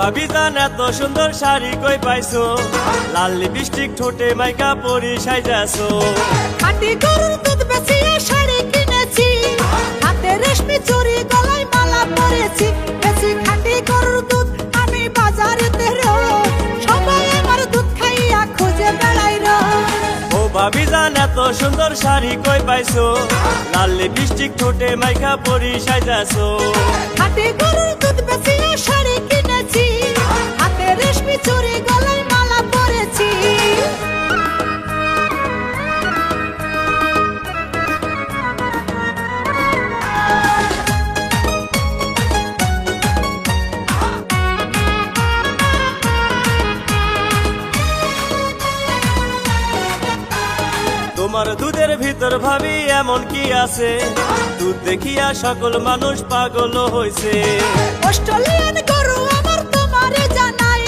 ভাবি জান এত সুন্দর শাড়ি কই পাইছো? লাল লিপস্টিক ঠোঁটে মাইকা পরি সাইজাছো। খাটি গরুর দুধ বেচিয়ে শাড়ি কিনেছি। হাতে রেশমি চুড়ি গলায় মালা পরেছি। বেশি খাটি গরুর দুধ আমি বাজারেতে রোজ সবাই আমার দুধ খাইয়া খুঁজে বেড়াই রোজ ও ভাবি জান এত সুন্দর শাড়ি কই পাইছো? লাল লিপস্টিক ঠোঁটে মাইকা পরি সাইজাছো। খাটি গরুর তোমার দুধের ভিতর ভাবি এমন কি আছে? দুধ দেখিয়া সকল মানুষ পাগল হইছে। অস্ট্রেলিয়ান গরু আমার তোমারে জানাই।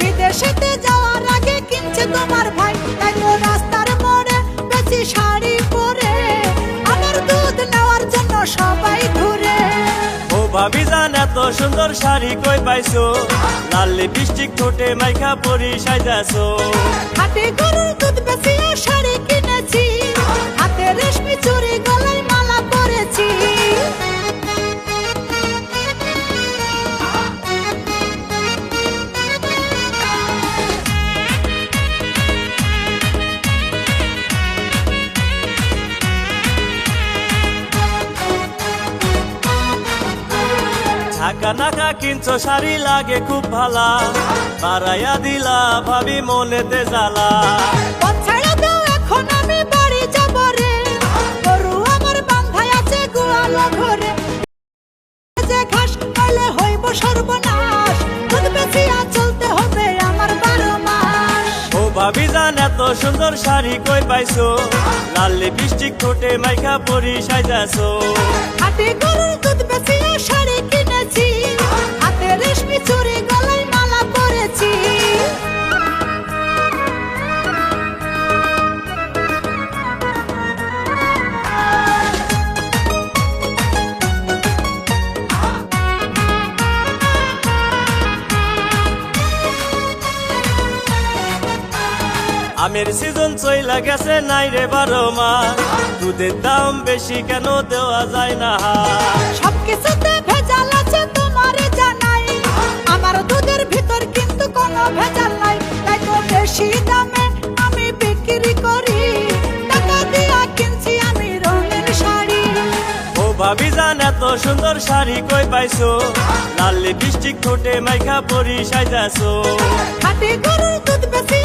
বিদেশেতে যাওয়ার আগে কিনছে তোমার ভাই। তাই তো রাস্তার মোড়ে বেশি শাড়ি পরে। আমার দুধ নেওয়ার জন্য সবাই ঘুরে। ও ভাবি জান এত সুন্দর শাড়ি কই পাইছো? লাল লিপস্টিক ঠোঁটে মাইকা পরি সাইজাছো হাতে গরুর দুধ বেশি ঢাকা নাকা কিনছো শাড়ি লাগে খুব ভালা। বাড়াইয়া দিলা ভাবি মনেতে জ্বালা। এখন আমি বাড়ি যাব রে। গরু আমার বান্ধায় আছে গোয়াল ঘরে। যে ঘাস পাইলে হইব সর্বনাশ। দুধ বেচিয়া চলতে হবে আমার বারো মাস। ও ভাবি জান এত সুন্দর শাড়ি কই পাইছো? লাল লিপস্টিক ঠোঁটে মাইকা পরি সাইজাছো হাটে গরুর দুধ আমের সিজন চইলা গেছে নাই রে বারো মাস। দুধের দাম বেশি কেন দেওয়া যায় না? সবকিছুতে ভেজাল আছে তোমারে জানাই। আমার দুধের ভিতর কিন্তু কোনো ভেজাল নাই। তাই তো বেশি দামে আমি বিক্রি করি। টাকা দিয়া কিনছি আমি রঙিন শাড়ি। ও ভাবি জান এত সুন্দর শাড়ি কই পাইছো? লাল লিপস্টিক ঠোঁটে মাইকা পরি সাইজাছো খাটি গরুর দুধ বেশি